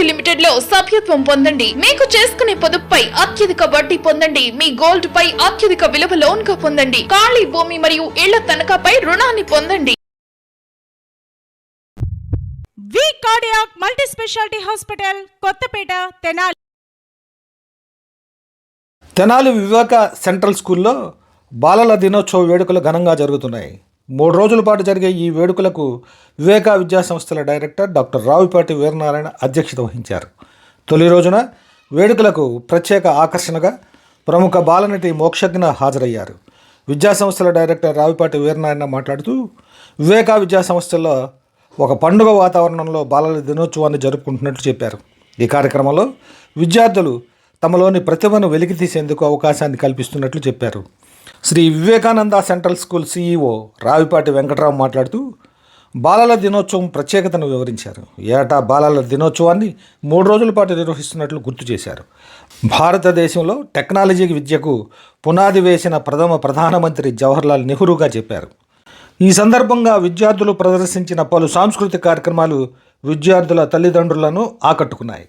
Private లిమిటెడ్లో సభ్యత్వం పొందండి. మీకు చేసుకునే పొదుపుపై అత్యధిక వడ్డీ పొందండి. మీ గోల్డ్ పై అత్యధిక విలువ లోన్గా పొందండి. ఖాళీ భూమి మరియు ఇళ్ళ తనఖాపై రుణాన్ని పొందండి. V cardiac multi speciality hospital Kothapeta Tenali. Tenali Viveka central స్కూల్లో బాలల దినోత్సవ వేడుకలు ఘనంగా జరుగుతున్నాయి. మూడు రోజుల పాటు జరిగే ఈ వేడుకలకు వివేకా విద్యా సంస్థల డైరెక్టర్ డాక్టర్ రావిపాటి వీరనారాయణ అధ్యక్షత వహించారు. తొలి రోజున వేడుకలకు ప్రత్యేక ఆకర్షణగా ప్రముఖ బాలనటి మోక్షజ్ఞ హాజరయ్యారు. విద్యా సంస్థల డైరెక్టర్ రావిపాటి వీరనారాయణ మాట్లాడుతూ వివేకా విద్యా సంస్థల్లో ఒక పండుగ వాతావరణంలో బాలల దినోత్సవాన్ని జరుపుకుంటున్నట్లు చెప్పారు. ఈ కార్యక్రమంలో విద్యార్థులు తమలోని ప్రతిభను వెలికి తీసేందుకు అవకాశాన్ని కల్పిస్తున్నట్లు చెప్పారు. Shri Vivekananda central school CEO Ravipati Venkatarao మాట్లాడుతూ బాలల దినోత్సవం ప్రత్యేకతను వివరించారు. ఏటా బాలల దినోత్సవాన్ని మూడు రోజుల పాటు నిర్వహిస్తున్నట్లు గుర్తు చేశారు. భారతదేశంలో టెక్నాలజీ విద్యకు పునాది వేసిన ప్రథమ ప్రధానమంత్రి జవహర్లాల్ నెహ్రూగా చెప్పారు. ఈ సందర్భంగా విద్యార్థులు ప్రదర్శించిన పలు సాంస్కృతిక కార్యక్రమాలు విద్యార్థుల తల్లిదండ్రులను ఆకట్టుకున్నాయి.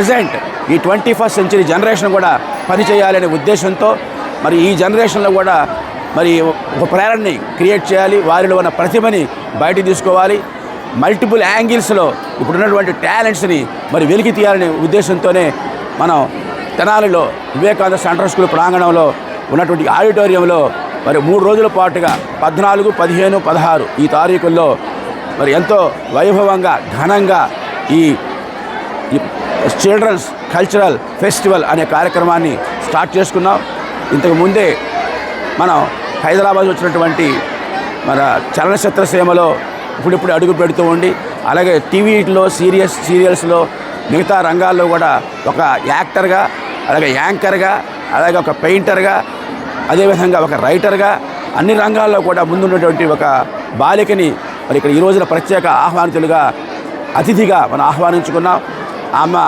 ప్రజెంట్ ఈ ట్వంటీ ఫస్ట్ సెంచరీ జనరేషన్ కూడా పనిచేయాలనే ఉద్దేశంతో మరి ఈ జనరేషన్లో కూడా మరి ఒక ప్రేరణని క్రియేట్ చేయాలి. వారిలో ఉన్న ప్రతిభని బయట తీసుకోవాలి. మల్టిపుల్ యాంగిల్స్లో ఇప్పుడున్నటువంటి టాలెంట్స్ని మరి వెలికి తీయాలనే ఉద్దేశంతోనే మనం తెనాలిలో వివేకానంద సెంట్రల్ స్కూల్ ప్రాంగణంలో ఉన్నటువంటి ఆడిటోరియంలో మరి మూడు రోజుల పాటుగా పద్నాలుగు పదిహేను పదహారు ఈ తారీఖుల్లో మరి ఎంతో వైభవంగా ఘనంగా ఈ చిల్డ్రన్స్ కల్చరల్ ఫెస్టివల్ అనే కార్యక్రమాన్ని స్టార్ట్ చేసుకున్నాం. ఇంతకు ముందే మనం హైదరాబాద్ వచ్చినటువంటి మన చలనచిత్ర సీమలో ఇప్పుడిప్పుడు అడుగు పెడుతూ ఉండి అలాగే టీవీలో సీరియస్ సీరియల్స్లో మిగతా రంగాల్లో కూడా ఒక యాక్టర్గా అలాగే యాంకర్గా అలాగే ఒక పెయింటర్గా అదేవిధంగా ఒక రైటర్గా అన్ని రంగాల్లో కూడా ముందున్నటువంటి ఒక బాలికని మరి ఇక్కడ ఈ రోజున ప్రత్యేక ఆహ్వానితులుగా అతిథిగా మనం ఆహ్వానించుకున్నాం. ఆమె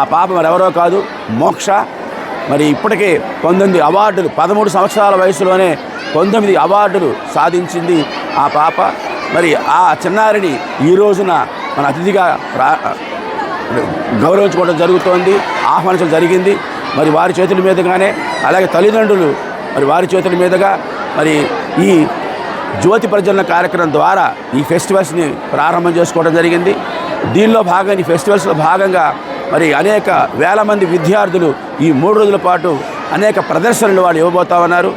ఆ పాప మరి ఎవరో కాదు మోక్ష. మరి ఇప్పటికే పంతొమ్మిది అవార్డులు పదమూడు సంవత్సరాల వయసులోనే పంతొమ్మిది అవార్డులు సాధించింది ఆ పాప. మరి ఆ చిన్నారిని ఈ రోజున మన అతిథిగా గౌరవించుకోవడం జరుగుతోంది ఆహ్వానించడం జరిగింది. మరి వారి చేతుల మీదుగానే అలాగే తల్లిదండ్రులు మరి వారి చేతుల మీదుగా మరి ఈ జ్యోతి ప్రజ్వలన కార్యక్రమం ద్వారా ఈ ఫెస్టివల్స్ని ప్రారంభం చేసుకోవడం జరిగింది. దీనిలో భాగంగా ఈ ఫెస్టివల్స్లో భాగంగా మరి అనేక వేల మంది విద్యార్థులు ఈ మూడు రోజుల పాటు అనేక ప్రదర్శనలు వాళ్ళు ఇవ్వబోతా ఉన్నారు.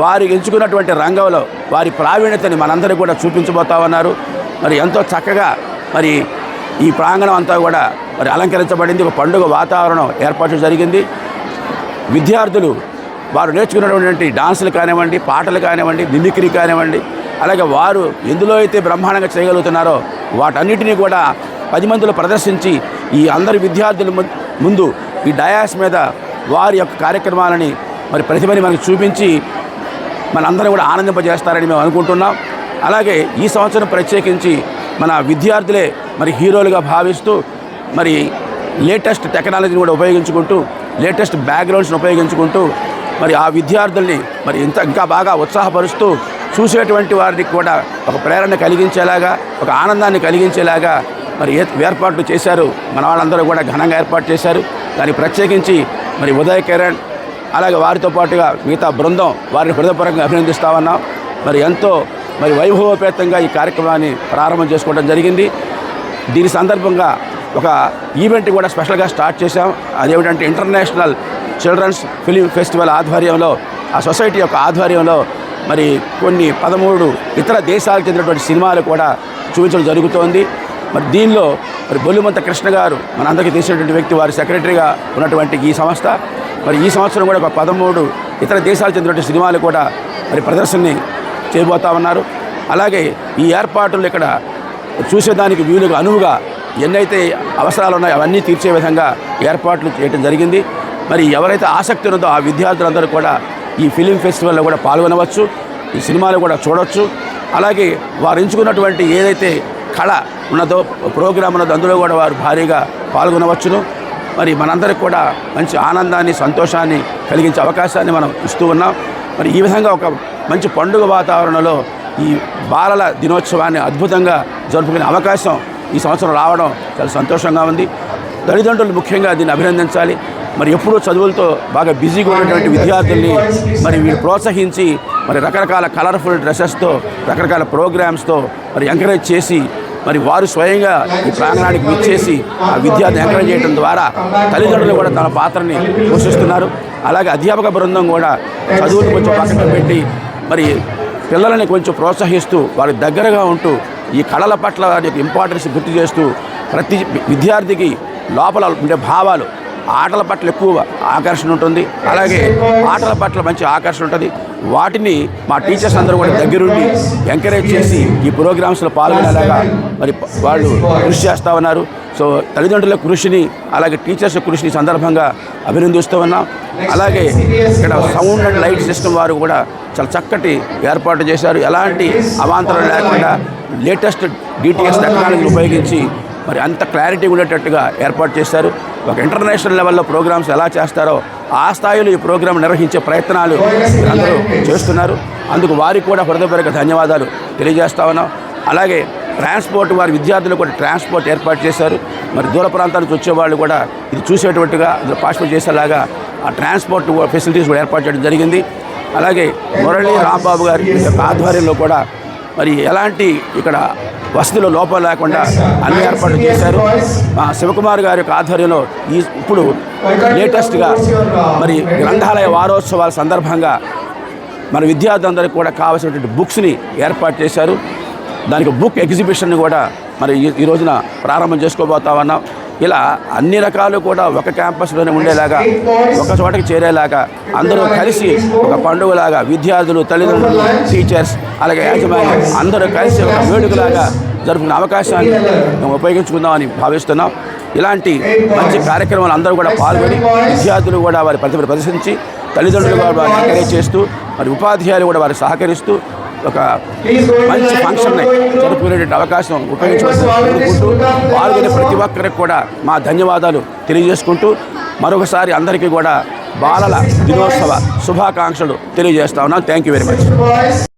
వారు ఎంచుకున్నటువంటి రంగంలో వారి ప్రావీణ్యతని మనందరికీ కూడా చూపించబోతా ఉన్నారు. మరి ఎంతో చక్కగా మరి ఈ ప్రాంగణం అంతా కూడా మరి అలంకరించబడింది. ఒక పండుగ వాతావరణం ఏర్పాటు జరిగింది. విద్యార్థులు వారు నేర్చుకున్నటువంటి డాన్సులు కానివ్వండి పాటలు కానివ్వండి మిమిక్రీ కానివ్వండి అలాగే వారు ఎందులో అయితే బ్రహ్మాండంగా చేయగలుగుతున్నారో వాటన్నిటినీ కూడా పది మందిలో ప్రదర్శించి ఈ అందరి విద్యార్థుల ము- ముందు ఈ డయాస్ మీద వారి యొక్క కార్యక్రమాలని మరి ప్రతిభని మనకు చూపించి మనందరం కూడా ఆనందింపజేస్తారని మేము అనుకుంటున్నాం. అలాగే ఈ సంవత్సరం ప్రత్యేకించి మన విద్యార్థులే మరి హీరోలుగా భావిస్తూ మరి లేటెస్ట్ టెక్నాలజీని కూడా ఉపయోగించుకుంటూ లేటెస్ట్ బ్యాక్గ్రౌండ్స్ని ఉపయోగించుకుంటూ మరి ఆ విద్యార్థుల్ని మరి ఇంత ఇంకా బాగా ఉత్సాహపరుస్తూ చూసేటువంటి వారికి కూడా ఒక ప్రేరణ కలిగించేలాగా ఒక ఆనందాన్ని కలిగించేలాగా మరి ఏర్పాట్లు చేశారు? మన వాళ్ళందరూ కూడా ఘనంగా ఏర్పాటు చేశారు. దానికి ప్రత్యేకించి మరి ఉదయ కిరణ్ అలాగే వారితో పాటుగా మిగతా బృందం వారిని హృదయపరంగా అభినందిస్తా ఉన్నాం మరి ఎంతో మరి వైభవోపేతంగా ఈ కార్యక్రమాన్ని ప్రారంభం చేసుకోవడం జరిగింది. దీని సందర్భంగా ఒక ఈవెంట్ కూడా స్పెషల్గా స్టార్ట్ చేశాం. అదేమిటంటే ఇంటర్నేషనల్ చిల్డ్రన్స్ ఫిలిం ఫెస్టివల్ ఆధ్వర్యంలో ఆ సొసైటీ యొక్క ఆధ్వర్యంలో మరి కొన్ని పదమూడు ఇతర దేశాలకు చెందినటువంటి సినిమాలు కూడా చూపించడం జరుగుతోంది. మరి దీనిలో మరి బొల్లిమంత కృష్ణ గారు మనందరికీ తెలిసినటువంటి వ్యక్తి వారి సెక్రటరీగా ఉన్నటువంటి ఈ సంస్థ. మరి ఈ సంవత్సరం కూడా ఒక పదమూడు ఇతర దేశాలు చెందినటువంటి సినిమాలు కూడా మరి ప్రదర్శనని చేయబోతా ఉన్నారు. అలాగే ఈ ఏర్పాట్లు ఇక్కడ చూసేదానికి వీలుగా అనువుగా ఎన్నైతే అవసరాలు ఉన్నాయో అవన్నీ తీర్చే విధంగా ఏర్పాట్లు చేయడం జరిగింది. మరి ఎవరైతే ఆసక్తి ఉన్నదో ఆ విద్యార్థులందరూ కూడా ఈ ఫిలిం ఫెస్టివల్లో కూడా పాల్గొనవచ్చు ఈ సినిమాలు కూడా చూడవచ్చు అలాగే వారు ఎంచుకున్నటువంటి ఏదైతే కళ ఉన్నదో ప్రోగ్రాం ఉన్నదో అందులో కూడా వారు భారీగా పాల్గొనవచ్చును. మరి మనందరికి కూడా మంచి ఆనందాన్ని సంతోషాన్ని కలిగించే అవకాశాన్ని మనం ఇస్తూ ఉన్నాం. మరి ఈ విధంగా ఒక మంచి పండుగ వాతావరణంలో ఈ బాలల దినోత్సవాన్ని అద్భుతంగా జరుపుకునే అవకాశం ఈ సంవత్సరం రావడం చాలా సంతోషంగా ఉంది. తల్లిదండ్రులు ముఖ్యంగా దీన్ని అభినందించాలి. మరి ఎప్పుడూ చదువులతో బాగా బిజీగా ఉన్నటువంటి విద్యార్థుల్ని మరి వీళ్ళు ప్రోత్సహించి మరి రకరకాల కలర్ఫుల్ డ్రెస్సెస్తో రకరకాల ప్రోగ్రామ్స్తో మరి ఎంకరేజ్ చేసి మరి వారు స్వయంగా ఈ ప్రాంగణానికి విచ్చేసి ఆ విద్యార్థిని ఎంకరేజ్ చేయడం ద్వారా తల్లిదండ్రులు కూడా తన పాత్రని పోషిస్తున్నారు. అలాగే అధ్యాపక బృందం కూడా చదువులు కొంచెం పక్కన పెట్టి మరి పిల్లలని కొంచెం ప్రోత్సహిస్తూ వారి దగ్గరగా ఉంటూ ఈ కళల పట్ల వారి యొక్క ఇంపార్టెన్స్ గుర్తు చేస్తూ ప్రతి విద్యార్థికి లోపల ఉండే భావాలు ఆటల పట్ల ఎక్కువ ఆకర్షణ ఉంటుంది. అలాగే ఆటల పట్ల మంచి ఆకర్షణ ఉంటుంది. వాటిని మా టీచర్స్ అందరూ కూడా దగ్గరుండి ఎంకరేజ్ చేసి ఈ ప్రోగ్రామ్స్లో పాల్గొనేలాగా మరి వాళ్ళు కృషి చేస్తూ ఉన్నారు. సో తల్లిదండ్రుల కృషిని అలాగే టీచర్స్ కృషిని సందర్భంగా అభినందిస్తూ ఉన్నాం. అలాగే ఇక్కడ సౌండ్ అండ్ లైట్ సిస్టమ్ వారు కూడా చాలా చక్కటి ఏర్పాటు చేశారు. ఎలాంటి అవాంతరం లేకుండా లేటెస్ట్ డిటిఎస్ టెక్నాలజీని ఉపయోగించి మరి అంత క్లారిటీ ఉండేటట్టుగా ఏర్పాటు చేశారు. ఒక ఇంటర్నేషనల్ లెవెల్లో ప్రోగ్రామ్స్ ఎలా చేస్తారో ఆ స్థాయిలో ఈ ప్రోగ్రాం నిర్వహించే ప్రయత్నాలు అందరూ చేస్తున్నారు. అందుకు వారికి కూడా హృదయపూర్వక ధన్యవాదాలు తెలియజేస్తా ఉన్నాం. అలాగే ట్రాన్స్పోర్ట్ వారి విద్యార్థులు కూడా ట్రాన్స్పోర్ట్ ఏర్పాటు చేశారు. మరి దూర ప్రాంతాల నుంచి వచ్చేవాళ్ళు కూడా ఇది చూసేటట్టుగా అందులో పార్టిసిపేట్ చేసేలాగా ఆ ట్రాన్స్పోర్ట్ ఫెసిలిటీస్ కూడా ఏర్పాటు చేయడం జరిగింది. అలాగే మురళి రాంబాబు గారి యొక్క ఆధ్వర్యంలో కూడా మరి ఎలాంటి ఇక్కడ వసతిలో లోపం లేకుండా అన్ని ఏర్పాట్లు చేశారు. మా శివకుమార్ గారి యొక్క ఆధ్వర్యంలో ఈ ఇప్పుడు లేటెస్ట్గా మరి గ్రంథాలయ వారోత్సవాల సందర్భంగా మన విద్యార్థులందరికీ కూడా కావాల్సినటువంటి బుక్స్ని ఏర్పాటు చేశారు. దానికి బుక్ ఎగ్జిబిషన్ కూడా మరి ఈ ఈ రోజున ప్రారంభం చేసుకోబోతా ఉన్నాం. ఇలా అన్ని రకాలు కూడా ఒక క్యాంపస్లోనే ఉండేలాగా ఒక చోటకి చేరేలాగా అందరూ కలిసి ఒక పండుగలాగా విద్యార్థులు తల్లిదండ్రులు టీచర్స్ అలాగే యాజమాన్యం అందరూ కలిసి ఒక వేడుకలాగా జరుపుకునే అవకాశాన్ని మేము ఉపయోగించుకుందామని భావిస్తున్నాం. ఇలాంటి మంచి కార్యక్రమాలు అందరూ కూడా పాల్గొని విద్యార్థులు కూడా వారి ప్రతిభను ప్రదర్శించి తల్లిదండ్రులు కూడా వారిని ఎంకరేజ్ చేస్తూ మరి ఉపాధ్యాయులు కూడా వారు సహకరిస్తూ ఒక మంచి ఫంక్షన్ని జరుపుకునేటువంటి అవకాశం ఉపయోగించుకుంటూ పాల్గొనే ప్రతి ఒక్కరికి కూడా మా ధన్యవాదాలు తెలియజేసుకుంటూ మరొకసారి అందరికీ కూడా బాలల దినోత్సవ శుభాకాంక్షలు తెలియజేస్తా ఉన్నాను థ్యాంక్ యూ వెరీ మచ్